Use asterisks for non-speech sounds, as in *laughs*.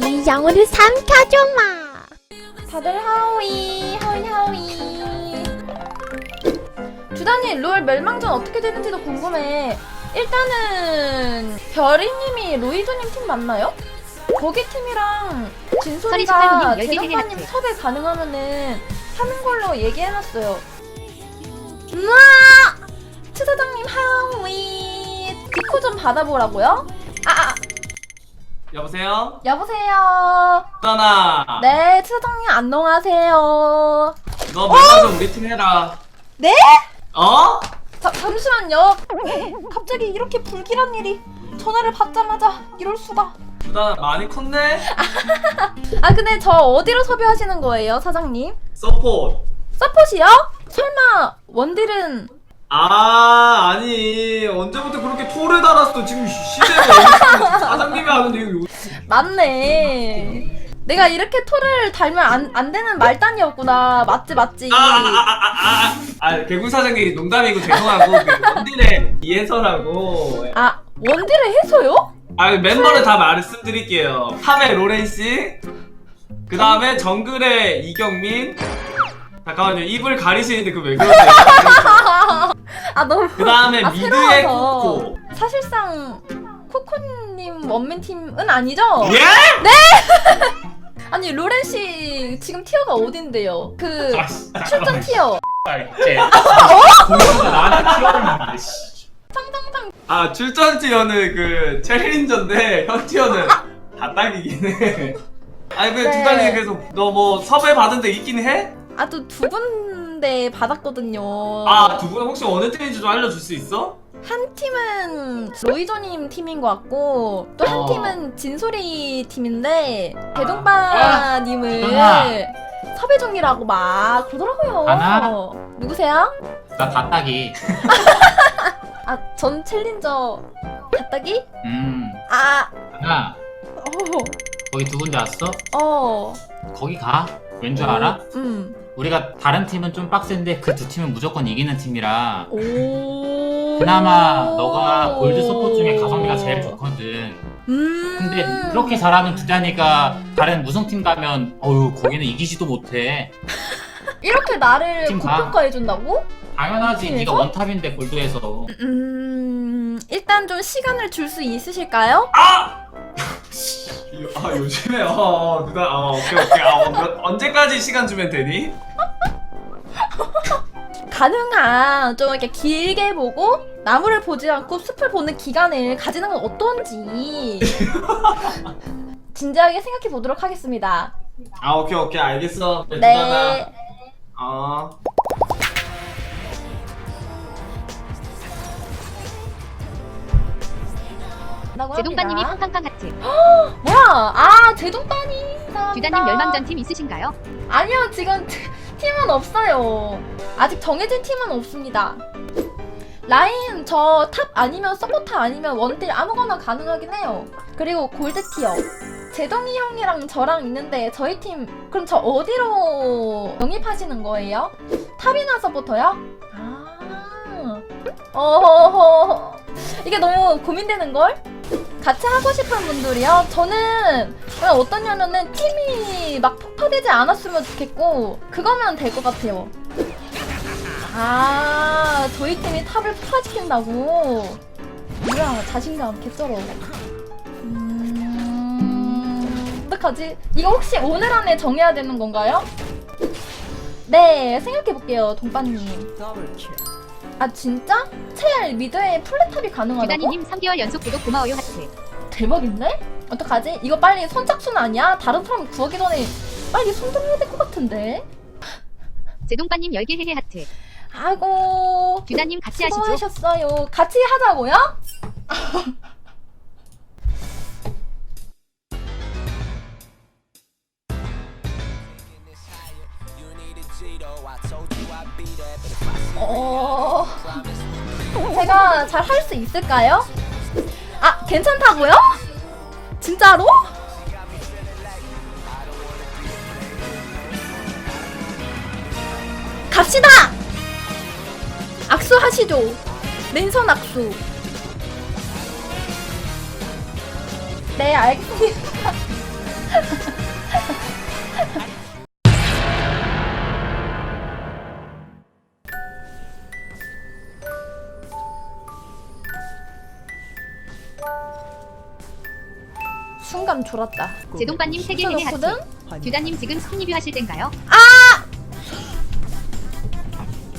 네 영혼을 삼켜줘마. 다들 하오이 하오이 하오이 주단이 롤 멸망전 어떻게 되는지도 궁금해 일단은 별이님이 로이조님 팀 맞나요? 거기 팀이랑 진솔이가 해놨지. 섭외 가능하면은 하는 걸로 얘기해놨어요 우와 추사장님 하오이 디코 좀 받아보라고요? 여보세요? 여보세요 떠나. 네 추사장님 안녕하세요 너 맨날 좀 우리 팀 해라. 네? 어? 자, 잠시만요. 갑자기 이렇게 불길한 일이 전화를 받자마자 이럴 수가. 나 많이 컸네. *laughs* 아 근데 저 어디로 섭외하시는 거예요, 사장님? 서포트. 서폿이요? 설마 원딜은 아 아니 언제부터 그렇게 토를 달았어 지금 사장님이 하는데 이거 맞네. 내가 이렇게 토를 달면 안, 안 되는 말단이었구나. 맞지, 맞지. 아아아아아 아, 개구 사장님 농담이고 죄송하고 그 원딜의 이해서라고 아, 원딜을 해서요? 아 멤버를 다 말씀드릴게요 3회 로렌 씨 그 다음에 정글의 이경민 잠깐만요 입을 가리시는데 그 왜 그러세요 *laughs* 아, 너무. 그 다음에 아, 미드의 새로워서. 코코 사실상 코코 님 원맨 팀은 아니죠? 예? *laughs* 아니 로렌 씨 지금 티어가 어딘데요? 그 아, 씨, 출전 티어. 이제 공유가 나한테 키워버리는데 씨. 아 출전 티어는 그 챌린저인데 현 티어는 *laughs* 다 딱이긴 해 아니 근데 네. 두달이 그래서 너 뭐 섭외 받은 데 있긴 해? 아또 두 군데 받았거든요. 아 두 분 혹시 어느 팀인지 좀 알려줄 수 있어? 한 팀은 로이조님 팀인 것 같고 또 한 어. 팀은 진소리 팀인데 대동바님을 아. 섭외 중이라고 막 그러더라고요. 아나? 누구세요? 나 다따기 *laughs* 아 전 챌린저 갔다기? 음 아 하나 어. 거기 두 군데 왔어? 어. 거기 가? 왠 줄 알아? 음. 우리가 다른 팀은 좀 빡센데 그 두 팀은 무조건 이기는 팀이라 오. 그나마 너가 골드 서포트 중에 가성비가 제일 좋거든 음. 근데 그렇게 잘하는 두단이가 다른 무성팀 가면 어휴 거기는 이기지도 못해 *laughs* 이렇게 나를 팀 가. 고평가해 준다고? 당연하지 팀에서? 네가 원탑인데 골드에서 음. 일단 좀 시간을 줄 수 있으실까요? 아 요즘에 어 누나 어 오케이 오케이 아, 어, 몇- 언제까지 시간 주면 되니? 가능한 좀 이렇게 길게 보고 나무를 보지 않고 숲을 보는 기간을 가지는 건 어떤지 *laughs* 진지하게 생각해 보도록 하겠습니다. 아 오케이 오케이 알겠어 네, 네. 어 라고 제동빠님이 합니다. 팡팡팡 하트. *gasps* 뭐야? 아 제동빠니. 규다님 멸망전 팀 있으신가요? 아니요 지금 트- 팀은 없어요. 아직 정해진 팀은 없습니다. 라인 저 탑 아니면 서포터 아니면 원딜 아무거나 가능하긴 해요. 그리고 골드 티어. 제동이 형이랑 저랑 있는데 저희 팀 그럼 저 어디로 영입하시는 거예요? 탑이나 서포터요? 아. 어허허. 이게 너무 고민되는 걸? 같이 하고 싶은 분들이요? 저는 그냥 어떠냐면은 팀이 막 폭파되지 않았으면 좋겠고 그거면 될 것 같아요. 아 저희 팀이 탑을 폭파시킨다고? 뭐야 자신감 개쩔어. 음 어떡하지? 이거 혹시 오늘 안에 정해야 되는 건가요? 네 생각해볼게요 동빠님. 아 진짜? 채열 미드에 플랫탑이 가능하다고? 규다니님 3개월 연속 구독 고마워요 하트. 대박인데? 어떡하지? 이거 빨리 선착순 아니야? 다른 사람 구하기 전에 빨리 손들어야 될 것 같은데? 제동빠님 10개 해해 하트. 아이고 규다님 같이 하시죠. 수고하셨어요 같이 하자고요? *laughs* 어... 제가 잘 할 수 있을까요? 아 괜찮다고요? 진짜로? 갑시다! 악수하시죠. 맨손 악수. 네, 알겠습니다. *laughs* 순간 졸았다. 제동빠님 세계 해해 하트. 듀다님 지금 스킨 리뷰 하실 땐가요? 아